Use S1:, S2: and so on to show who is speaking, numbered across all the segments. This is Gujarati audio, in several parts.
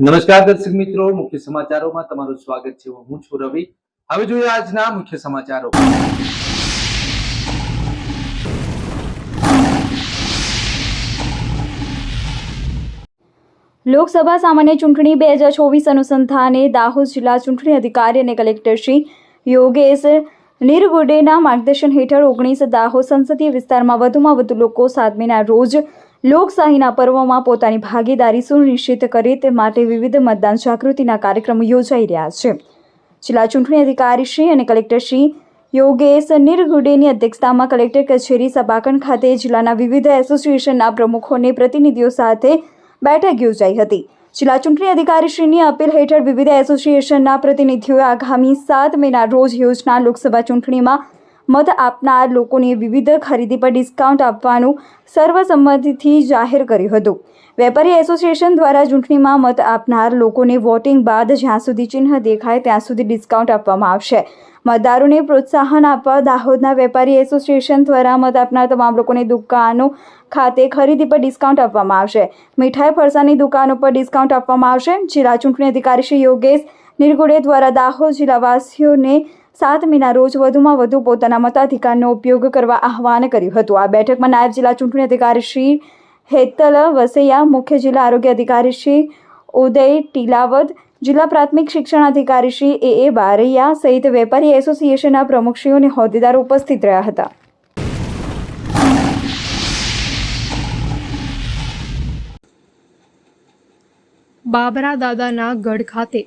S1: નમસ્કાર દર્શક મિત્રો, મુખ્ય સમાચારોમાં તમારું સ્વાગત છે. હું છું રવિ. હવે જોઈએ આજના મુખ્ય સમાચારો.
S2: લોકસભા સામાન્ય ચૂંટણી બે હજાર ચોવીસ અનુસંધાને દાહોદ જિલ્લા ચૂંટણી અધિકારી અને કલેક્ટર શ્રી યોગેશ નિરગુડેના માર્ગદર્શન હેઠળ ઓગણીસ દાહોદ સંસદીય વિસ્તારમાં વધુમાં વધુ લોકો સાતમીના રોજ લોકશાહીના પર્વમાં પોતાની ભાગીદારી સુનિશ્ચિત કરે તે માટે વિવિધ મતદાન જાગૃતિના કાર્યક્રમો યોજાઈ રહ્યા છે. જિલ્લા ચૂંટણી અધિકારી શ્રી અને કલેક્ટર શ્રી યોગેશ નિરગુડેની અધ્યક્ષતામાં કલેક્ટર કચેરી સભાખંડ ખાતે જિલ્લાના વિવિધ એસોસિએશનના પ્રમુખોને પ્રતિનિધિઓ સાથે બેઠક યોજાઈ હતી. જિલ્લા ચૂંટણી અધિકારીશ્રીની અપીલ હેઠળ વિવિધ એસોસિએશનના પ્રતિનિધિઓએ આગામી સાત મેના રોજ યોજના લોકસભા ચૂંટણીમાં મત આપનાર લોકોને વિવિધ ખરીદી પર ડિસ્કાઉન્ટ આપવાનું સર્વસંમતિથી જાહેર કર્યું હતું. વેપારી એસોસિએશન દ્વારા ચૂંટણીમાં મત આપનાર લોકોને વોટિંગ બાદ જ્યાં સુધી ચિહ્ન દેખાય ત્યાં સુધી ડિસ્કાઉન્ટ આપવામાં આવશે. મતદારોને પ્રોત્સાહન આપવા દાહોદના વેપારી એસોસિએશન દ્વારા મત આપનાર તમામ લોકોને દુકાનો ખાતે ખરીદી પર ડિસ્કાઉન્ટ આપવામાં આવશે. મીઠાઈ ફરસાની દુકાનો પર ડિસ્કાઉન્ટ આપવામાં આવશે. જિલ્લા ચૂંટણી અધિકારી શ્રી યોગેશ નિરગુડે દ્વારા દાહોદ જિલ્લાવાસીઓને સાત મીના રોજ વધુમાં વધુ પોતાના મતાધિકારનો ઉપયોગ કરવા આહવાન કર્યું હતું. આ બેઠકમાં નાયબ જિલ્લા ચૂંટણી અધિકારી શ્રી હેતલ વસૈયા, મુખ્ય જિલ્લા આરોગ્ય અધિકારી શ્રી ઉદય ટીલાવત જિલ્લા પ્રાથમિક શિક્ષણ અધિકારી શ્રી એ એ બારૈયા સહિત વેપારી એસોસિએશનના પ્રમુખશ્રીઓ અને હોદ્દેદારો ઉપસ્થિત રહ્યા હતા.
S3: બાબરા દાદાના ગઢ ખાતે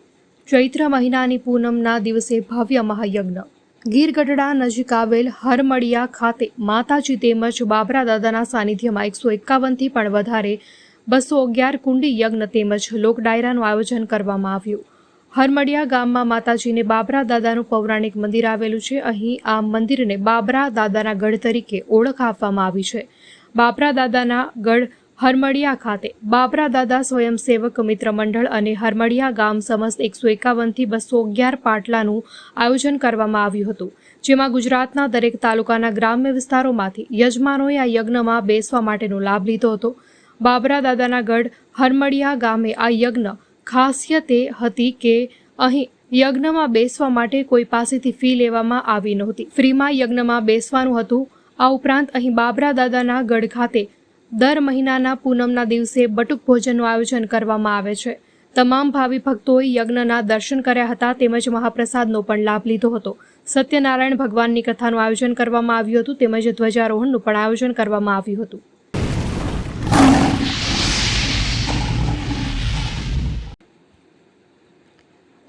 S3: ચૈત્ર મહિનાની પૂનમના દિવસે ભવ્ય મહાયજ્ઞ. ગીર ગઢડા નજીક આવેલ હરમડિયા ખાતે માતાજી તેમજ બાબરા દાદાના સાનિધ્યમાં એકસો એકાવનથી પણ વધારે બસો અગિયાર કુંડી યજ્ઞ તેમજ લોક ડાયરાનું આયોજન કરવામાં આવ્યું. હરમડિયા ગામમાં માતાજીને બાબરા દાદાનું પૌરાણિક મંદિર આવેલું છે. અહીં આ મંદિરને બાબરા દાદાના ગઢ તરીકે ઓળખ આપવામાં આવી છે. બાબરા દાદાના ગઢ હરમડિયા ખાતે બાબરા દાદા સ્વયંસેવક મિત્ર મંડળ અને હરમડિયા ગામ સમસ્ત એકસો એકાવનથી બસો અગિયાર પાટલાનું આયોજન કરવામાં આવ્યું હતું, જેમાં ગુજરાતના દરેક તાલુકાના ગ્રામ્ય વિસ્તારોમાંથી યજમાનોએ આ યજ્ઞમાં બેસવા માટેનો લાભ લીધો હતો. બાબરા દાદાના ગઢ હરમડિયા ગામે આ યજ્ઞ ખાસિયત એ હતી કે અહીં યજ્ઞમાં બેસવા માટે કોઈ પાસેથી ફી લેવામાં આવી નહોતી. ફ્રીમાં યજ્ઞમાં બેસવાનું હતું. આ ઉપરાંત અહીં બાબરા દાદાના ગઢ ખાતે દર મહિનાના પૂનમના દિવસે બટુક ભોજનનું આયોજન કરવામાં આવે છે. તમામ ભાવિ ભક્તોએ યજ્ઞના દર્શન કર્યા હતા તેમજ મહાપ્રસાદનો પણ લાભ લીધો હતો. સત્યનારાયણ ભગવાનની કથાનું આયોજન કરવામાં આવ્યું હતું તેમજ ધ્વજારોહણનું પણ આયોજન કરવામાં આવ્યું હતું.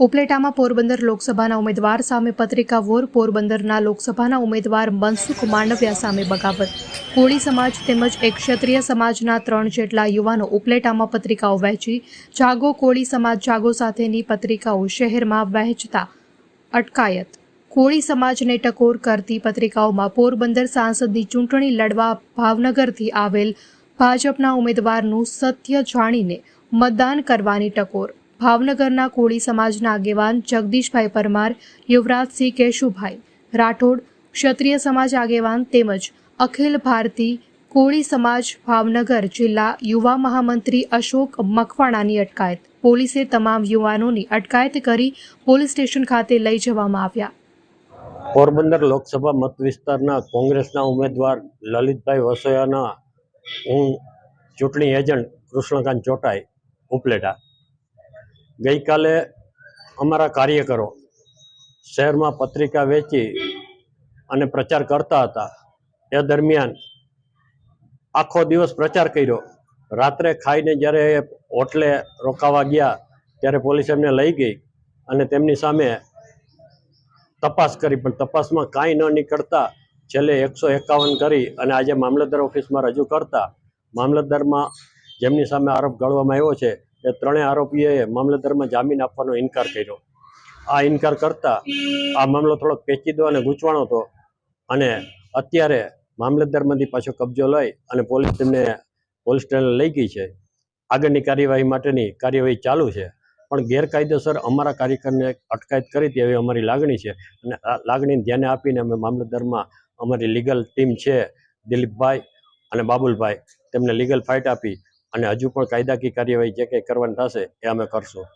S3: ઉપલેટામાં પોરબંદર લોકસભાના ઉમેદવાર સામે પત્રિકા વોર, પોરબંદરના લોકસભાના ઉમેદવાર મનસુખ માંડવિયા સામે બગાવત. કોળી સમાજ તેમજ એક ક્ષત્રિય સમાજના ત્રણ જેટલા યુવાનો ઉપલેટામાં પત્રિકાઓ વહેંચી, જાગો કોળી સમાજ જાગો સાથેની પત્રિકાઓ શહેરમાં વહેંચતા અટકાયત. કોળી સમાજને ટકોર કરતી પત્રિકાઓમાં પોરબંદર સાંસદની ચૂંટણી લડવા ભાવનગરથી આવેલ ભાજપના ઉમેદવારનું સત્ય જાણીને મતદાન કરવાની ટકોર. ભાવનગરના કોળી સમાજના આગેવાન જગદીશભાઈ પરમાર, યુવરાજસિંહ કેશુભાઈ, રાઠોડ, ક્ષત્રિય સમાજ આગેવાન તેમજ અખિલ ભારતી કોળી સમાજ ભાવનગર જિલ્લા યુવા મહામંત્રી અશોક મકવાણાની અટકાયત. પોલીસે તમામ યુવાનોની અટકાયત કરી પોલીસ સ્ટેશન ખાતે લઈ જવામાં આવ્યા.
S4: પોરબંદર લોકસભા મત વિસ્તારના કોંગ્રેસના ઉમેદવાર લલિતભાઈ વસોયાના હું ચૂંટણી એજન્ટ કૃષ્ણકાંત ચોટાઈ ઉપલેટા. ગઈકાલે અમારા કાર્યકરો શહેરમાં પત્રિકા વેચી અને પ્રચાર કરતા હતા. એ દરમિયાન આખો દિવસ પ્રચાર કર્યો. રાત્રે ખાઈને જ્યારે એ હોટલે રોકાવા ગયા, ત્યારે પોલીસ એમને લઈ ગઈ અને તેમની સામે તપાસ કરી. પણ તપાસમાં કાંઈ ન નીકળતા છેલ્લે એકસો એકાવન કરી અને આજે મામલતદાર ઓફિસમાં રજૂ કરતા. મામલતદારમાં જેમની સામે આરોપ ગળવામાં આવ્યો છે એ ત્રણેય આરોપીઓએ મામલતદારમાં જામીન આપવાનો ઇનકાર કર્યો. આ ઇનકાર કરતા આ મામલો થોડોક પેચીદો અને ગૂંચવાણો હતો અને અત્યારે મામલતદારમાંથી પાછો કબજો લઈ અને પોલીસ તેમને પોલીસ સ્ટેશન લઈ ગઈ છે. આગળની કાર્યવાહી માટેની કાર્યવાહી ચાલુ છે. પણ ગેરકાયદેસર અમારા કાર્યકરને અટકાયત કરી હતી એવી અમારી લાગણી છે. અને આ લાગણીને ધ્યાને આપીને અમે મામલતદારમાં અમારી લીગલ ટીમ છે, દિલીપભાઈ અને બાબુલભાઈ, તેમને લીગલ ફાઇટ આપી અને હજુ પણ કાયદાકીય કાર્યવાહી જે કંઈ કરવાની થશે એ અમે કરશું.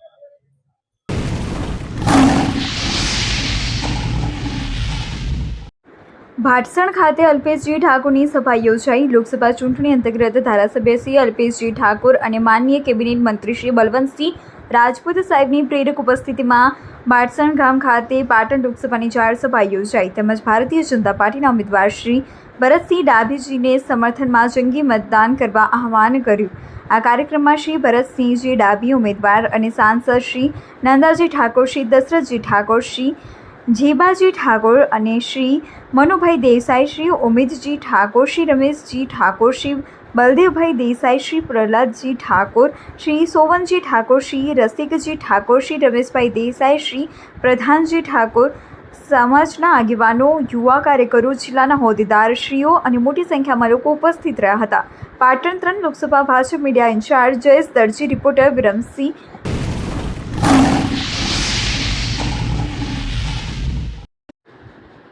S2: ભાટસણ ખાતે અલ્પેશજી ઠાકોરની સભા યોજાઈ. લોકસભા ચૂંટણી અંતર્ગત ધારાસભ્ય શ્રી અલ્પેશજી ઠાકોર અને માનનીય કેબિનેટ મંત્રી શ્રી બલવંતસિંહ રાજપૂત સાહેબની પ્રેરક ઉપસ્થિતિમાં ભાટસણ ગામ ખાતે પાટણ લોકસભાની જાહેર સભા યોજાઈ. તેમજ ભારતીય જનતા પાર્ટીના ઉમેદવાર શ્રી ભરતસિંહ ડાભીજીને સમર્થનમાં જંગી મતદાન કરવા આહવાન કર્યું. આ કાર્યક્રમમાં શ્રી ભરતસિંહજી ડાભી ઉમેદવાર અને સાંસદ શ્રી નંદાજી ઠાકોર, શ્રી દશરથજી ઠાકોર, શ્રી જીબાજી ઠાકોર અને શ્રી મનુભાઈ દેસાઈ, શ્રી ઉમેદજી ઠાકોર, શ્રી રમેશજી ઠાકોર, શ્રી બલદેવભાઈ દેસાઈ, શ્રી પ્રહલાદજી ઠાકોર, શ્રી સોવનજી ઠાકોર, શ્રી રસિકજી ઠાકોર, શ્રી રમેશભાઈ દેસાઈ, શ્રી પ્રધાનજી ઠાકોર સમાજના આગેવાનો, યુવા કાર્યકરો, જિલ્લાના હોદ્દેદારશ્રીઓ અને મોટી સંખ્યામાં લોકો ઉપસ્થિત રહ્યા હતા. પાટણ ત્રણ Lok Sabha Bhajap media incharge Jayesh Darji, reporter Viramsinh.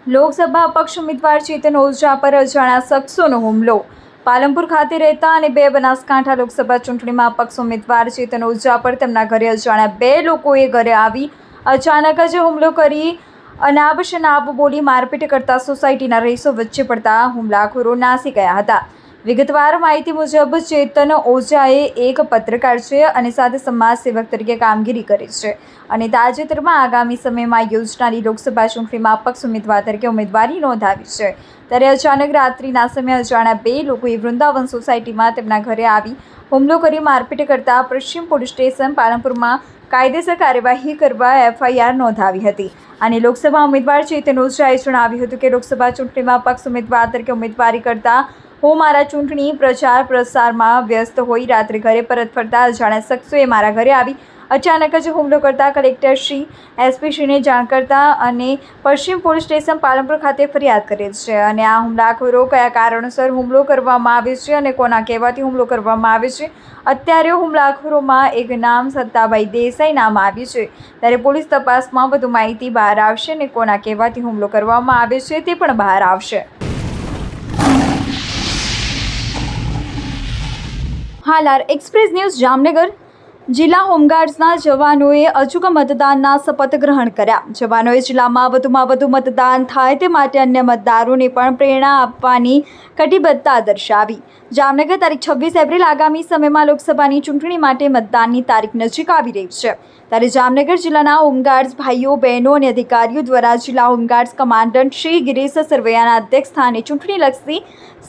S2: Lok Sabha અપક્ષ ઉમેદવાર ચેતન ઓઝા પર અજાણ્યા શખ્સોનો હુમલો. પાલનપુર ખાતે રહેતા અને બે બનાસકાંઠા લોકસભા ચૂંટણીમાં અપક્ષ ઉમેદવાર ચેતન ઓઝા પર તેમના ઘરે અજાણ્યા બે લોકોએ ઘરે આવી અચાનક જ હુમલો કરી અનાબ શનાબ બોલી મારપીટ કરતા સોસાયટીના રહીશો વચ્ચે પડતા હુમલાખોરો નાસી ગયા હતા. વિગતવાર માહિતી મુજબ ચેતન ઓઝાએ એક પત્રકાર છે અને સાથે સમાજ સેવક તરીકે કામગીરી કરી છે અને તાજેતરમાં આગામી સમયમાં યોજનારી લોકસભા ચૂંટણીમાં અપક્ષ ઉમેદવાર તરીકે ઉમેદવારી નોંધાવી છે. ત્યારે અચાનક રાત્રિના સમયે અજાણ્યા બે લોકોએ વૃંદાવન સોસાયટીમાં તેમના ઘરે આવી હુમલો કરી મારપીટ કરતા પશ્ચિમ પોલીસ સ્ટેશન પાલનપુરમાં કાયદેસર કાર્યવાહી કરવા એફઆઈઆર નોંધાવી હતી. અને લોકસભા ઉમેદવાર ચેતન ઓઝાએ જણાવ્યું હતું કે લોકસભા ચૂંટણીમાં પક્ષ ઉમેદવાર તરીકે ઉમેદવારી કરતા હું મારા ચૂંટણી પ્રચાર પ્રસારમાં વ્યસ્ત હોઈ રાત્રે ઘરે પરત ફરતા અજાણ્યા શખ્સોએ મારા ઘરે આવી અચાનક જ હુમલો કરતા કલેક્ટર શ્રી એસપી શ્રીને જાણ કરતા અને પશ્ચિમ પોલીસ સ્ટેશન પાલનપુર ખાતે ફરિયાદ કરેલ છે. અને આ હુમલાખોરો કયા કારણોસર હુમલો કરવામાં આવે છે અને કોના કહેવાથી હુમલો કરવામાં આવે છે? અત્યારે હુમલાખોરોમાં એક નામ સત્તાભાઈ દેસાઈ નામ આવ્યું છે. ત્યારે પોલીસ તપાસમાં વધુ માહિતી બહાર આવશે અને કોના કહેવાથી હુમલો કરવામાં આવે છે તે પણ બહાર આવશે. Halar express news Jamnagar. જિલ્લા હોમગાર્ડ્સના જવાનોએ અચૂક મતદાનના શપથ ગ્રહણ કર્યા. જવાનોએ જિલ્લામાં વધુમાં વધુ મતદાન થાય તે માટે અન્ય મતદારોને પણ પ્રેરણા આપવાની કટિબદ્ધતા દર્શાવી. જામનગર તારીખ છવ્વીસ એપ્રિલ આગામી સમયમાં લોકસભાની ચૂંટણી માટે મતદાનની તારીખ નજીક આવી રહી છે. ત્યારે જામનગર જિલ્લાના હોમગાર્ડ્સ ભાઈઓ, બહેનો અને અધિકારીઓ દ્વારા જિલ્લા home guards commandant Shri Girish સરવૈયાના અધ્યક્ષ સ્થાને ચૂંટણીલક્ષી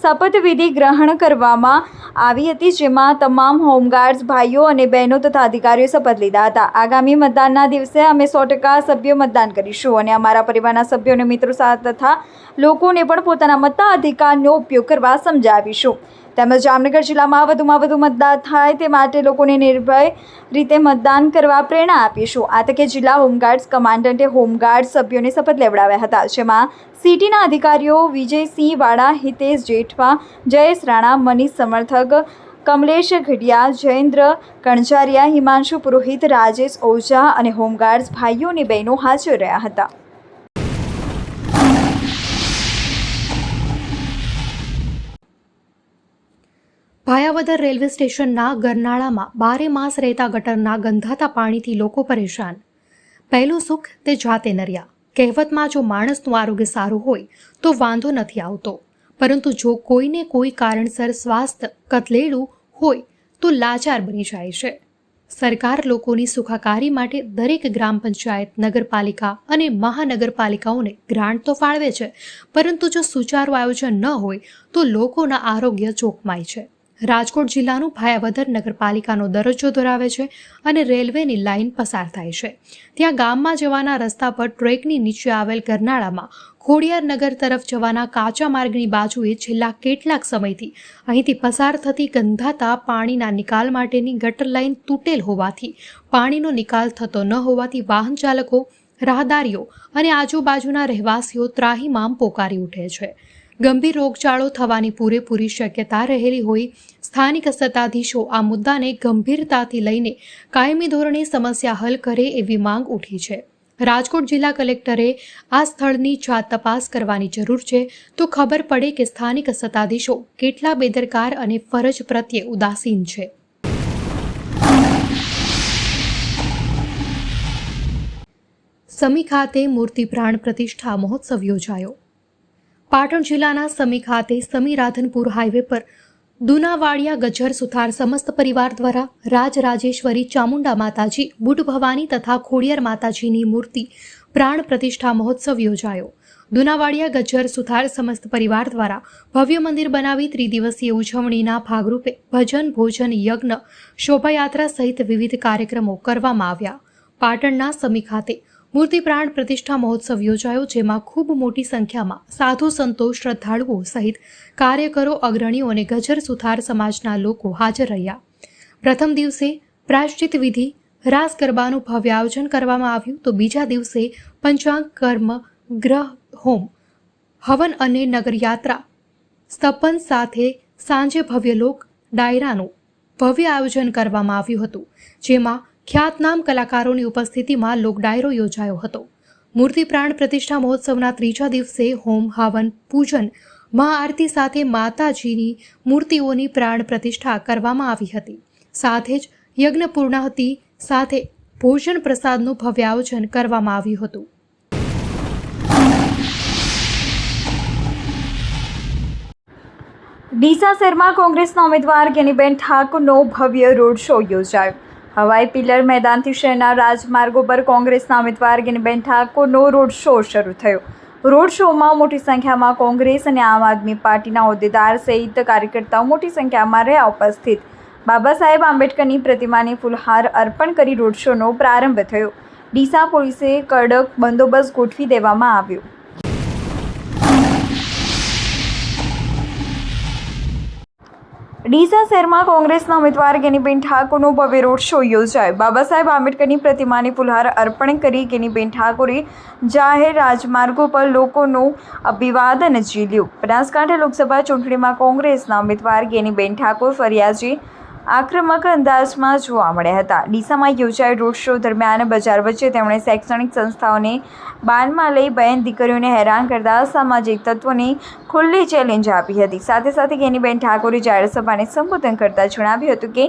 S2: શપથવિધિ ગ્રહણ કરવામાં આવી હતી, જેમાં તમામ હોમગાર્ડ્સ ભાઈઓ અને બહેનો તથા અધિકારીઓ શપથ લીધા હતા. આગામી મતદાનના દિવસે અમે સો ટકા સભ્યો મતદાન કરીશું અને અમારા પરિવારના સભ્યો અને મિત્રો તથા લોકોને પણ પોતાના મતાધિકારનો ઉપયોગ કરવા સમજાવીશું. તેમજ જામનગર જિલ્લામાં વધુમાં વધુ મતદાન થાય તે માટે લોકોને નિર્ભય રીતે મતદાન કરવા પ્રેરણા આપીશું. આ તકે જિલ્લા હોમગાર્ડ્સ કમાન્ડન્ટે હોમગાર્ડ સભ્યોને શપથ લેવડાવ્યા હતા, જેમાં સિટીના અધિકારીઓ વિજયસિંહ વાડા, હિતેશ જેઠવા, જયેશ રાણા, મનીષ સમર્થક, કમલેશ ઘડિયા, જયેન્દ્ર કણજારિયા, હિમાંશુ પુરોહિત, રાજેશ ઓઝા અને હોમગાર્ડ્સ ભાઈઓની બહેનો હાજર રહ્યા હતા.
S3: ભાયાવદર રેલવે સ્ટેશનના ગરનાળામાં બારે માસ રહેતા ગટરના ગંધાતા પાણીથી લોકો પરેશાન. પહેલું સુખ તે જાતે નર્યા. કહેવતમાં જો માણસનું આરોગ્ય સારું હોય, તો વાંધો નથી આવતો. પરંતુ જો કોઈને કોઈ કારણસર સ્વાસ્થ્ય કથલેલું હોય, તો લાચાર બની જાય છે. સરકાર લોકોની સુખાકારી માટે દરેક ગ્રામ પંચાયત, નગરપાલિકા અને મહાનગરપાલિકાઓને ગ્રાન્ટ તો ફાળવે છે, પરંતુ જો સુચારું આયોજન ન હોય, તો લોકોના આરોગ્ય ચોકમાય છે. રાજકોટ જિલ્લાનું ભાયાવદર નગરપાલિકાનો દરજ્જો ધરાવે છે અને રેલવેની લાઇન પસાર થાય છે. ત્યાં ગામમાં જવાના રસ્તા પર ટ્રેકની નીચે આવેલ ગરનાળામાં ખોડિયાર નગર તરફ જવાના કાચા માર્ગની બાજુએ છેલ્લા કેટલાક સમયથી અહીંથી પસાર થતી ગંધાતા પાણીના નિકાલ માટેની ગટર લાઇન તૂટેલ હોવાથી પાણીનો નિકાલ થતો ન હોવાથી વાહન ચાલકો, રાહદારીઓ અને આજુબાજુના રહેવાસીઓ ત્રાહીમામ પોકારી ઉઠે છે. ગંભીર રોગચાળો થવાની પૂરેપૂરી શક્યતા રહેલી હોય સ્થાનિક સત્તાધીશો આ મુદ્દાને ગંભીરતાથી લઈને કાયમી ધોરણે સમસ્યા હલ કરે એવી માંગ ઉઠી છે. રાજકોટ જિલ્લા કલેક્ટરે આ સ્થળની જાત તપાસ કરવાની જરૂર છે તો ખબર પડે કે સ્થાનિક સત્તાધીશો કેટલા બેદરકાર અને ફરજ પ્રત્યે ઉદાસીન છે. સમી ખાતે મૂર્તિ પ્રાણ પ્રતિષ્ઠા મહોત્સવ યોજાયો. પાટણ જિલ્લાના સમી ખાતે સમી રાધનપુર હાઈવે પર દુનાવાડિયા ગજર સુથાર સમસ્ત પરિવાર દ્વારા રાજરાજેશ્વરી ચામુંડા માતાજી બુટ ભવાની તથા ખોડિયાર માતાજીની મૂર્તિ પ્રાણ પ્રતિષ્ઠા મહોત્સવ યોજાયો. દુનાવાડિયા ગજ્જર સુથાર સમસ્ત પરિવાર દ્વારા ભવ્ય મંદિર બનાવી ત્રિદિવસીય ઉજવણીના ભાગરૂપે ભજન, ભોજન, યજ્ઞ, શોભાયાત્રા સહિત વિવિધ કાર્યક્રમો કરવામાં આવ્યા. પાટણના સમી ખાતે મૂર્તિ પ્રાણ પ્રતિષ્ઠા મહોત્સવ યોજાયો, જેમાં ખૂબ મોટી સંખ્યામાં સાધુ સંતો, શ્રદ્ધાળુઓ સહિત કાર્યકરો, અગ્રણીઓ અને ગજર સુથાર સમાજના લોકો હાજર રહ્યા. પ્રથમ દિવસે પ્રાશ્ચિત વિધિ, રાસ ગરબાનું ભવ્ય આયોજન કરવામાં આવ્યું, તો બીજા દિવસે પંચાંગ, કર્મ, ગ્રહ, હોમ, હવન અને નગરયાત્રા, સ્તપન સાથે સાંજે ભવ્ય લોક ડાયરાનું ભવ્ય આયોજન કરવામાં આવ્યું હતું, જેમાં ખ્યાતનામ કલાકારોની ઉપસ્થિતિમાં લોકડાયરો યોજાયો હતો. મૂર્તિ પ્રાણ પ્રતિષ્ઠા મહોત્સવના ત્રીજા દિવસે હોમ, હવન, પૂજન મહાઆરતી સાથે માતાજીની મૂર્તિઓની પ્રાણ પ્રતિષ્ઠા કરવામાં આવી હતી. સાથે જ યજ્ઞ પૂર્ણાહુતિ સાથે ભોજન પ્રસાદનું ભવ્ય આયોજન કરવામાં આવ્યું હતું.
S2: ડીસા શહેરમાં કોંગ્રેસના ઉમેદવાર કેનીબેન ઠાકુરનો ભવ્ય રોડ શો યોજાયો. હવાઈ પિલ્લર મેદાનથી શહેરના રાજમાર્ગો પર કોંગ્રેસના ઉમેદવાર ગેનીબેન ઠાકોરનો રોડ શો શરૂ થયો. રોડ શોમાં મોટી સંખ્યામાં કોંગ્રેસ અને આમ આદમી પાર્ટીના હોદ્દેદાર સહિત કાર્યકર્તાઓ મોટી સંખ્યામાં રહ્યા ઉપસ્થિત. બાબા સાહેબ આંબેડકરની પ્રતિમાને ફૂલહાર અર્પણ કરી રોડ શોનો પ્રારંભ થયો. ડીસા પોલીસે કડક બંદોબસ્ત ગોઠવી દેવામાં આવ્યો. ડીસા શહેરમાં કોંગ્રેસના ઉમેદવાર ગેનીબેન ઠાકોરનો ભવ્ય રોડ શો યોજાયો. બાબા સાહેબ આંબેડકરની પ્રતિમાને ફુલહાર અર્પણ કરી ગેનીબેન ઠાકોરે જાહેર રાજમાર્ગો પર લોકોનું અભિવાદન ઝીલ્યું. બનાસકાંઠા લોકસભા ચૂંટણીમાં કોંગ્રેસના ઉમેદવાર ગેનીબેન ઠાકોર ફરિયાજી આક્રમક અંદાજમાં જોવા મળ્યા હતા. ડીસામાં યોજાયેલ રોડ શો દરમિયાન બજાર વચ્ચે તેમણે શૈક્ષણિક સંસ્થાઓને બાનમાં લઈ બહેન દીકરીઓને હેરાન કરતા સામાજિક તત્વોને ખુલ્લી ચેલેન્જ આપી હતી. સાથે સાથે ગેનીબેન ઠાકોરે જાહેરસભાને સંબોધન કરતા જણાવ્યું હતું કે,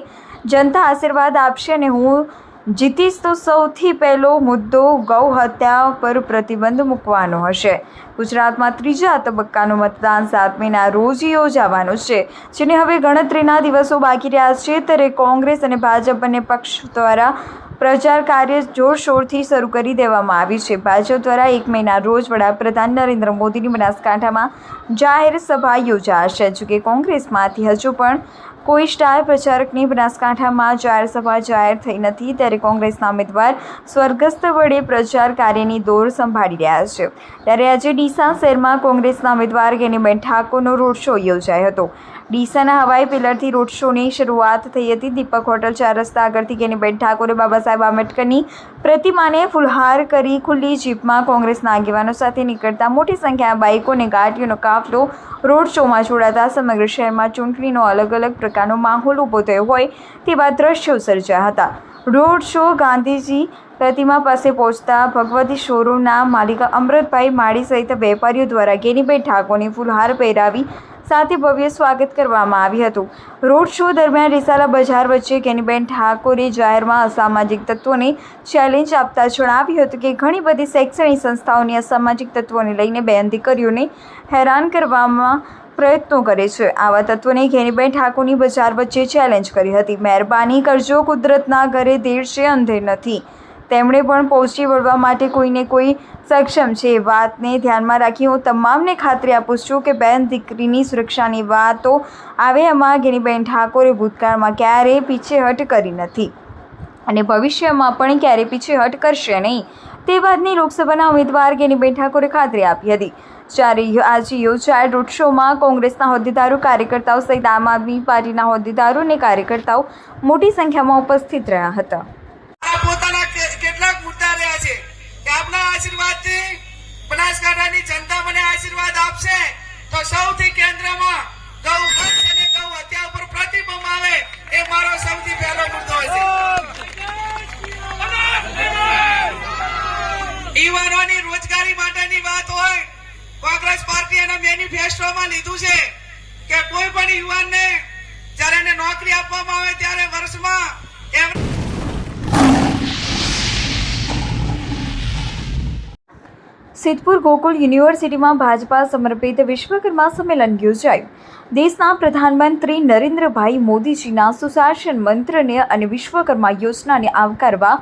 S2: જનતા આશીર્વાદ આપશે અને હું જીતીશ તો સૌથી પહેલો મુદ્દો ગૌ હત્યા પર પ્રતિબંધ મૂકવાનો હશે. ગુજરાતમાં ત્રીજા તબક્કાનું મતદાન સાત મેના રોજ યોજાવાનું છે, જેને હવે ગણતરીના દિવસો બાકી રહ્યા છે, ત્યારે કોંગ્રેસ અને ભાજપ બંને પક્ષ દ્વારા પ્રચાર કાર્ય જોરશોરથી શરૂ કરી દેવામાં આવી છે. ભાજપ દ્વારા એક મહિના રોજ વડાપ્રધાન નરેન્દ્ર મોદીની બનાસકાંઠામાં જાહેર સભા યોજાશે, જોકે કોંગ્રેસમાંથી હજુ પણ કોઈ સ્ટાર પ્રચારકની બનાસકાંઠામાં જાહેર સભા જાહેર થઈ નથી, ત્યારે કોંગ્રેસના ઉમેદવાર સ્વર્ગસ્થ વડે પ્રચાર કાર્યની દોર સંભાળી રહ્યા છે. ત્યારે આજે ડીસા શહેરમાં કોંગ્રેસના ઉમેદવાર ગેનીબેન ઠાકોરનો રોડ શો યોજાયો હતો. ડીસાના હવાઈ પિલરથી રોડ શોની શરૂઆત થઈ હતી. દીપક હોટલ ચાર રસ્તા આગળથી કેનીબેન ઠાકોરે બાબા સાહેબ આંબેડકરની પ્રતિમાને ફુલહાર કરી ખુલ્લી જીપમાં કોંગ્રેસના આગેવાનો સાથે નીકળતા મોટી સંખ્યામાં બાઇકો અને ગાડીઓનો કાફલો રોડ શોમાં જોડાતા સમગ્ર શહેરમાં ચૂંટણીનો અલગ અલગ પ્રકારનો માહોલ ઊભો થયો હોય તેવા દ્રશ્યો સર્જ્યા હતા. રોડ શો ગાંધીજી પ્રતિમા પાસે પહોંચતા ભગવતી શોરૂમના માલિક અમૃતભાઈ માળી સહિત વેપારીઓ દ્વારા ગેનીબેન ઠાકોરની ફૂલહાર પહેરાવી સાથે ભવ્ય સ્વાગત કરવામાં આવ્યું હતું. રોડ શો દરમિયાન રિસાલા બજાર વચ્ચે કેનીબેન ઠાકોરે જાહેરમાં અસામાજિક તત્વોને ચેલેન્જ આપતા જણાવ્યું હતું કે ઘણી બધી શૈક્ષણિક સંસ્થાઓની અસામાજિક તત્વોને લઈને બેન દીકરીઓને હેરાન કરવામાં પ્રયત્નો કરે છે. આવા તત્વોને ઘેનીબેન ઠાકોરની બજાર વચ્ચે ચેલેન્જ કરી હતી. મહેરબાની કરજો, કુદરતના ઘરે દેર છે, અંધેર નથી. તેમણે પણ પહોંચી વળવા માટે કોઈને કોઈ સક્ષમ છે. એ વાતને ધ્યાનમાં રાખી હું તમામને ખાતરી આપું છું કે બેન દીકરીની સુરક્ષાની વાતો આવે એમાં ગિનીબેન ઠાકોરે ભૂતકાળમાં ક્યારેય પીછેહટ કરી નથી અને ભવિષ્યમાં પણ ક્યારેય પીછેહટ કરશે નહીં. તે વાતની લોકસભાના ઉમેદવાર ગેનીબેન ઠાકોરે ખાતરી આપી હતી. જ્યારે આજે યોજાયેલ રોડ શોમાં કોંગ્રેસના હોદ્દેદારો, કાર્યકર્તાઓ સહિત આમ આદમી પાર્ટીના હોદ્દેદારો અને કાર્યકર્તાઓ મોટી સંખ્યામાં ઉપસ્થિત રહ્યા હતા.
S5: રહ્યા છે કે આપના આશીર્વાદથી બનાસકાંઠાની જનતા મને આશીર્વાદ આપશે. તો સૌથી કેન્દ્રમાં યુવાનોની રોજગારી માટેની વાત હોય, કોંગ્રેસ પાર્ટી એના મેનિફેસ્ટોમાં લીધું છે કે કોઈ પણ યુવાનને જ્યારે એને નોકરી આપવામાં આવે ત્યારે વર્ષમાં એમ
S2: સિદ્ધપુર ગોકુલ યુનિવર્સિટીમાં ભાજપા સમર્પિત વિશ્વકર્મા સંમેલન યોજાયું. દેશના પ્રધાનમંત્રી નરેન્દ્રભાઈ મોદીજીના સુશાસન મંત્રને અને વિશ્વકર્મા યોજનાને આવકારવા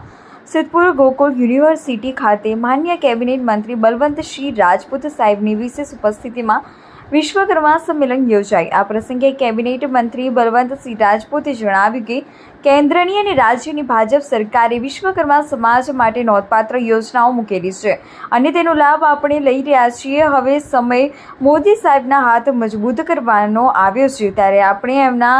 S2: સિદ્ધપુર ગોકુલ યુનિવર્સિટી ખાતે માન્ય કેબિનેટ મંત્રી બલવંતસિંહ રાજપૂત સાહેબની વિશેષ ઉપસ્થિતિમાં વિશ્વકર્મા સંમેલન યોજાઈ આ પ્રસંગે કેબિનેટ મંત્રી બલવંતસિંહ રાજપૂતે જણાવ્યું કે કેન્દ્રની અને રાજ્યની ભાજપ સરકારે વિશ્વકર્મા સમાજ માટે નોંધપાત્ર યોજનાઓ મૂકેલી છે. અને તેનો લાભ આપણે લઈ રહ્યા છીએ. હવે સમય મોદી સાહેબના હાથ મજબૂત કરવાનો આવ્યો છે. ત્યારે આપણે એમના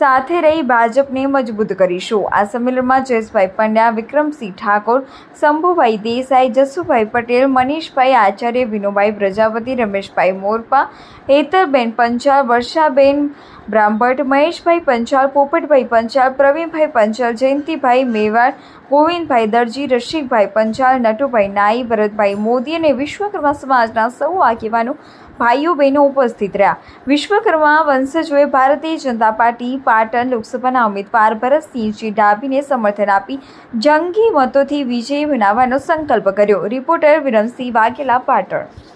S2: સાથે રહી ભાજપને મજબૂત કરીશું. આ સંમેલનમાં જયેશભાઈ પંડ્યા, વિક્રમસિંહ ઠાકોર, શંભુભાઈ દેસાઈ, જસુભાઈ પટેલ, મનીષભાઈ આચાર્ય વિનોભાઈ પ્રજાપતિ, રમેશભાઈ મોરપા, હેતલબેન પંચાલ, વર્ષાબેન બ્રાહ્મભટ્ટ મહેશભાઈ પંચાલ, પોપટભાઈ પંચાલ, પ્રવીણભાઈ પંચાલ, જયંતિભાઈ મેવાડ ગોવિંદભાઈ દરજી, રસિકભાઈ પંચાલ, નટુભાઈ નાઈ, ભરતભાઈ મોદી અને વિશ્વકર્મા સમાજના સૌ આગેવાનો, ભાઈઓ બહેનો ઉપસ્થિત રહ્યા. વિશ્વકર્મા વંશજોએ ભારતીય જનતા પાર્ટી, પાટણ લોકસભાના ઉમેદવાર ભરતસિંહજી ડાભીને સમર્થન આપી જંગી મતોથી વિજય બનાવવાનો સંકલ્પ કર્યો. રિપોર્ટર વિરમસિંહ વાઘેલા પાટણ.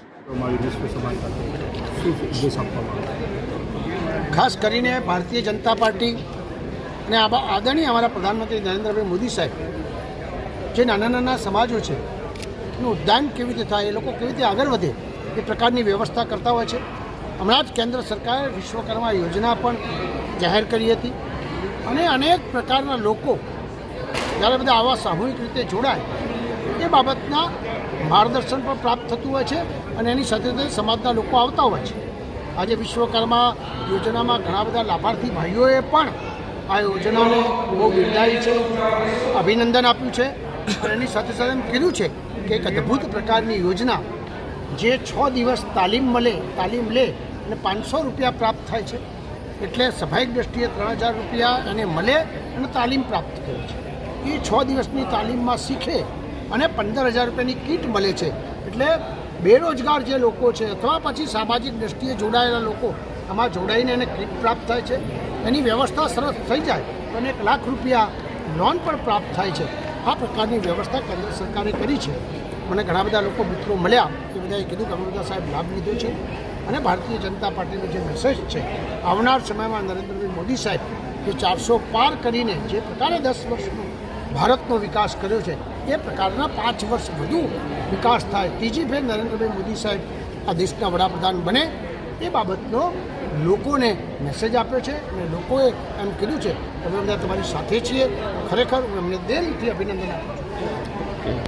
S6: ખાસ કરીને ભારતીય જનતા પાર્ટી અને આદરણીય અમારા પ્રધાનમંત્રી નરેન્દ્રભાઈ મોદી સાહેબ, જે નાના નાના સમાજો છે, એનું ઉદ્યાન કેવી રીતે થાય, એ લોકો કેવી રીતે આગળ વધે, એ પ્રકારની વ્યવસ્થા કરતા હોય છે. હમણાં જ કેન્દ્ર સરકારે વિશ્વકર્મા યોજના પણ જાહેર કરી હતી અને અનેક પ્રકારના લોકો જ્યારે બધા આવા સામૂહિક રીતે જોડાય, એ બાબતના માર્ગદર્શન પણ પ્રાપ્ત થતું હોય છે. અને એની સાથે સાથે સમાજના લોકો આવતા હોય છે. આજે વિશ્વકર્મા યોજનામાં ઘણા બધા લાભાર્થી ભાઈઓએ પણ આ યોજનાને બહુ બિરદાવી છે, અભિનંદન આપ્યું છે. અને એની સાથે સાથે એમ કીધું છે કે એક અદ્ભુત પ્રકારની યોજના જે છ દિવસ તાલીમ મળે, તાલીમ લે અને પાંચસો રૂપિયા પ્રાપ્ત થાય છે. એટલે સ્વાભાવિક દ્રષ્ટિએ ત્રણ હજાર રૂપિયા એને મળે અને તાલીમ પ્રાપ્ત કરે છે. એ છ દિવસની તાલીમમાં શીખે અને પંદર હજાર રૂપિયાની કીટ મળે છે. એટલે બેરોજગાર જે લોકો છે અથવા પછી સામાજિક દ્રષ્ટિએ જોડાયેલા લોકો, આમાં જોડાઈને એને કીટ પ્રાપ્ત થાય છે. એની વ્યવસ્થા સરસ થઈ જાય તો એક લાખ રૂપિયા લોન પણ પ્રાપ્ત થાય છે. આ પ્રકારની વ્યવસ્થા કેન્દ્ર સરકારે કરી છે. મને ઘણા બધા લોકો મિત્રો મળ્યા એ બધાએ કીધું કે અમે સાહેબ લાભ લીધો છે અને ભારતીય જનતા પાર્ટીનો જે મેસેજ છે, આવનાર સમયમાં નરેન્દ્રભાઈ મોદી સાહેબ જે ચારસો પાર કરીને જે પ્રકારે દસ વર્ષનો ભારતનો વિકાસ કર્યો છે એ પ્રકારના પાંચ વર્ષ વધુ વિકાસ થાય. ત્રીજી ફેર નરેન્દ્રભાઈ મોદી સાહેબ આ દેશના વડાપ્રધાન બને એ બાબતનો લોકોને મેસેજ આપ્યો છે અને લોકોએ એમ કીધું છે, અમે બધા તમારી સાથે છીએ. ખરેખર હું એમને દિલથી અભિનંદન આપું છું.